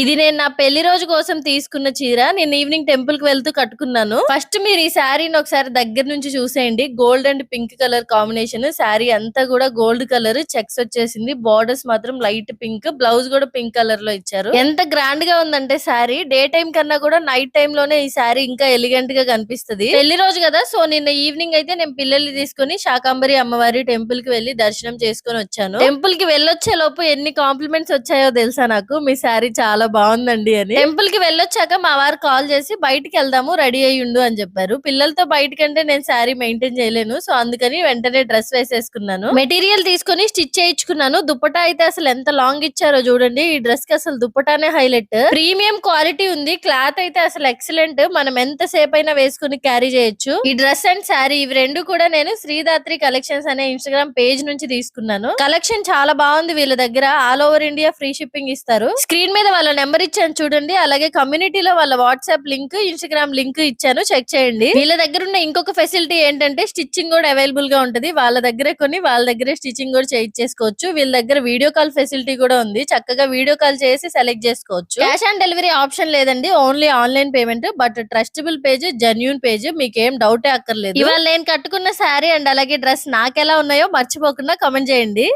ఇది నేను నా పెళ్ళి రోజు కోసం తీసుకున్న చీర. నేను ఈవినింగ్ టెంపుల్కి వెళ్తూ కట్టుకున్నాను. ఫస్ట్ మీరు ఈ శారీని ఒకసారి దగ్గర నుంచి చూసేయండి. Gold and pink colour combination. Sari అంతా కూడా గోల్డ్ కలర్. చెక్స్ వచ్చేసింది. బార్డర్స్ మాత్రం లైట్ పింక్. బ్లౌజ్ కూడా పింక్ కలర్లో ఇచ్చారు. ఎంత గ్రాండ్గా ఉందంటే శారీ. డే టైం కన్నా కూడా నైట్ టైం లోనే ఈ శారీ ఇంకా ఎలిగెంట్గా కనిపిస్తది. పెళ్ళి రోజు కదా సో నిన్న ఈవినింగ్ అయితే నేను పిల్లల్ని తీసుకుని శాకాంబరి అమ్మవారి టెంపుల్కి వెళ్ళి దర్శనం చేసుకొని వచ్చాను. టెంపుల్కి వెళ్ళొచ్చే లోపు ఎన్ని కాంప్లిమెంట్స్ వచ్చాయో తెలుసా నాకు? మీ శారీ చాలా బాగుందండి అని. టెంపుల్కి వెళ్ళొచ్చాక మా వారు కాల్ చేసి బయటికి వెళ్దాము రెడీ అయ్యి ఉండు అని చెప్పారు. పిల్లలతో బయటకంటే నేను శారీ మెయింటైన్ చేయలేను సో అందుకని వెంటనే డ్రెస్ వేసేసుకున్నాను. మెటీరియల్ తీసుకుని స్టిచ్ చేయించుకున్నాను. దుప్పటా అయితే అసలు ఎంత లాంగ్ ఇచ్చారో చూడండి. ఈ డ్రెస్కి అసలు దుప్పటానే హైలైట్. ప్రీమియం క్వాలిటీ ఉంది. క్లాత్ అయితే అసలు ఎక్సలెంట్. మనం ఎంత సేపు అయినా వేసుకుని క్యారీ చేయొచ్చు. ఈ డ్రెస్ అండ్ శారీ ఇవి రెండు కూడా నేను శ్రీదాత్రి కలెక్షన్స్ అనే ఇన్స్టాగ్రామ్ పేజ్ నుంచి తీసుకున్నాను. కలెక్షన్ చాలా బాగుంది వీళ్ళ దగ్గర. All over India free shipping ఇస్తారు. స్క్రీన్ మీద వాళ్ళ వాళ్ళ నెంబర్ ఇచ్చాను చూడండి. అలాగే కమ్యూనిటీలో వాళ్ళ వాట్సాప్ లింక్ ఇన్స్టాగ్రామ్ లింక్ ఇచ్చాను. చెక్ చేయండి. వీళ్ళ దగ్గర ఉన్న ఇంకొక ఫెసిలిటీ ఏంటంటే స్టిచ్చింగ్ కూడా అవైలబుల్గా ఉంటది. వాళ్ళ దగ్గరే కొని వాళ్ళ దగ్గరే స్టిచ్చింగ్ కూడా చేయించేసుకోవచ్చు. వీళ్ళ దగ్గర వీడియో కాల్ ఫెసిలిటీ కూడా ఉంది. చక్కగా వీడియో కాల్ చేసి సెలెక్ట్ చేసుకోవచ్చు. క్యాష్ ఆన్ డెలివరీ ఆప్షన్ లేదండి. Only online payment but trustable page genuine page మీకు ఏం డౌటే అక్కర్లేదు. ఇవాళ నేను కట్టుకున్న శారీ అండ్ అలాగే డ్రెస్ నాకెలా ఉన్నాయో మర్చిపోకుండా కమెంట్ చేయండి.